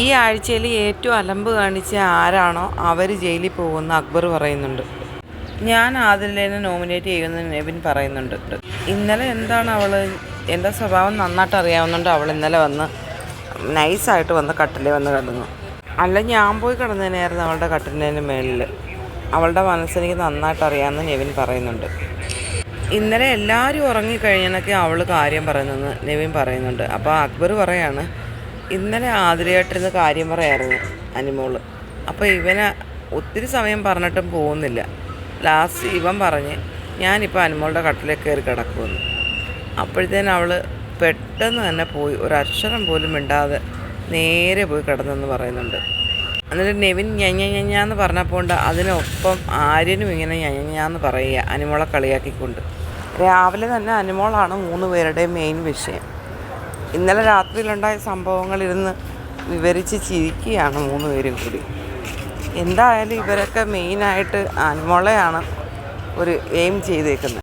ഈ ആഴ്ചയിൽ ഏറ്റവും അലമ്പ് കാണിച്ച ആരാണോ അവർ ജയിലിൽ പോകുമെന്ന് അക്ബർ പറയുന്നുണ്ട്. ഞാൻ ആദിലിനെ നോമിനേറ്റ് ചെയ്യുന്ന നെവിൻ പറയുന്നുണ്ട്. ഇന്നലെ എന്താണ് അവൾ എന്റെ സ്വഭാവം നന്നായിട്ട് അറിയാവുന്നതുകൊണ്ട് അവൾ ഇന്നലെ വന്ന് നൈസായിട്ട് വന്ന് കട്ടിലേ വന്ന് കിടന്നു. അല്ല ഞാൻ പോയി കിടന്നതിനായിരുന്നു അവളുടെ കട്ടിലിന്റെ മേളിൽ അവളുടെ മനസ്സെനിക്ക് നന്നായിട്ട് അറിയാമെന്ന് നെവിൻ പറയുന്നുണ്ട്. ഇന്നലെ എല്ലാവരും ഉറങ്ങിക്കഴിഞ്ഞെന്നൊക്കെ അവൾ കാര്യം പറയുന്നെന്ന് നെവിൻ പറയുന്നുണ്ട്. അപ്പോൾ അക്ബർ പറയാണ് ഇന്നലെ ആതിരയായിട്ടിരുന്ന് കാര്യം പറയായിരുന്നു അനിമോൾ. അപ്പോൾ ഇവന് ഒത്തിരി സമയം പറഞ്ഞിട്ടും പോകുന്നില്ല. ലാസ്റ്റ് ഇവൻ പറഞ്ഞ് ഞാനിപ്പോൾ അനിമോളുടെ കട്ടിലേക്ക് കയറി കിടക്കുമെന്ന് അപ്പോഴത്തേനും അവൾ പെട്ടെന്ന് തന്നെ പോയി ഒരക്ഷരം പോലും മിണ്ടാതെ നേരെ പോയി കിടന്നെന്ന് പറയുന്നുണ്ട്. എന്നിട്ട് നെവിൻ ഞഞ്ഞ ഞഞ്ഞാന്ന് പറഞ്ഞപ്പോൾ അതിനൊപ്പം ആര്യനും ഇങ്ങനെ ഞഞ്ഞാന്ന് പറയുക അനിമോളെ കളിയാക്കിക്കൊണ്ട്. രാവിലെ തന്നെ അനിമോളാണ് മൂന്ന് പേരുടെയും മെയിൻ വിഷയം. ഇന്നലെ രാത്രിയിലുണ്ടായ സംഭവങ്ങളിരുന്ന് വിവരിച്ച് ചിരിക്കുകയാണ് മൂന്ന് പേരും കൂടി. എന്തായാലും ഇവരൊക്കെ മെയിനായിട്ട് അനിമോളെയാണ് ഒരു എയിം ചെയ്തേക്കുന്നത്.